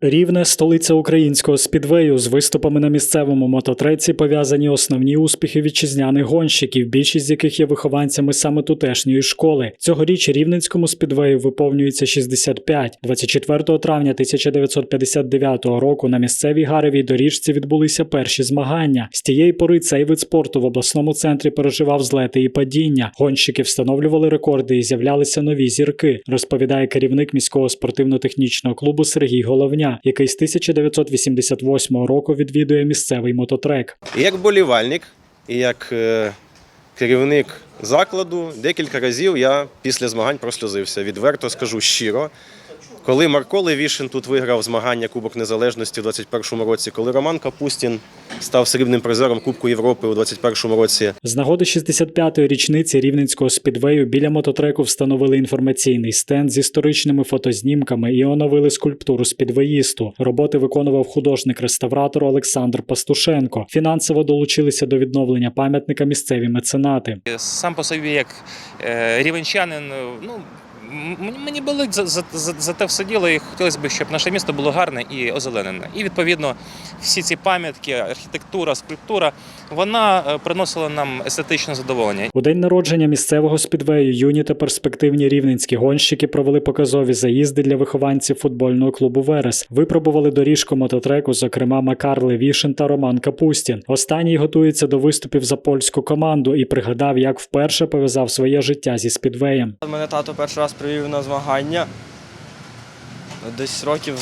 Рівне столиця українського спідвею з виступами на місцевому мототреці пов'язані основні успіхи вітчизняних гонщиків, більшість з яких є вихованцями саме тутешньої школи. Цьогоріч рівненському спідвею виповнюється 65. 24 травня 1959 року на місцевій гаревій доріжці відбулися перші змагання. З тієї пори цей вид спорту в обласному центрі переживав злети і падіння. Гонщики встановлювали рекорди і з'являлися нові зірки, розповідає керівник міського спортивно-технічного клубу Сергій Головня, який з 1988 року відвідує місцевий мототрек. Як болівальник, і як е, керівник закладу, декілька разів я після змагань прослюзився. Відверто скажу щиро. Коли Марко Левішин тут виграв змагання Кубок Незалежності у 2021 році, коли Роман Капустін став срібним призером Кубку Європи у 2021 році, З нагоди 65-ї річниці рівненського спідвею біля мототреку встановили інформаційний стенд з історичними фотознімками і оновили скульптуру спідвеїсту. Роботи виконував художник-реставратор Олександр Пастушенко. Фінансово долучилися до відновлення пам'ятника місцеві меценати. Сам по собі, як е, рівенчанин, ну мені- мені болить за, за, за, за те все діло, і хотілося б, щоб наше місто було гарне і озеленене. І відповідно всі ці пам'ятки, архітектура, скульптура, вона е, приносила нам естетичне задоволення. У день народження місцевого спідвею юні та перспективні рівненські гонщики провели показові заїзди для вихованців футбольного клубу Верес. Випробували доріжку мототреку, зокрема Макар Левішин та Роман Капустін. Останній готується до виступів за польську команду і пригадав, як вперше пов'язав своє життя зі спідвеєм. Мене тато перший раз привів на змагання десь років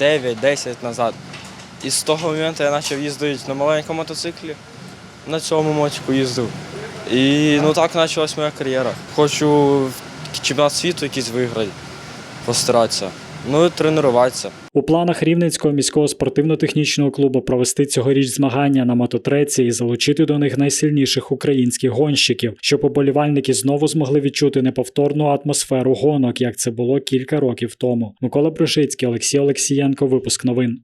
9-10 назад. І з того моменту я почав їздити на маленькому мотоциклі. На цьому мотику їздив. І ну так почалась моя кар'єра. Хочу чемпіонат світу якийсь виграти, постаратися. Ну тренуватися. У планах Рівненського міського спортивно-технічного клубу провести цьогоріч змагання на мототреці і залучити до них найсильніших українських гонщиків, щоб уболівальники знову змогли відчути неповторну атмосферу гонок, як це було кілька років тому. Микола Брижицький, Олексій Олексієнко. Випуск новин.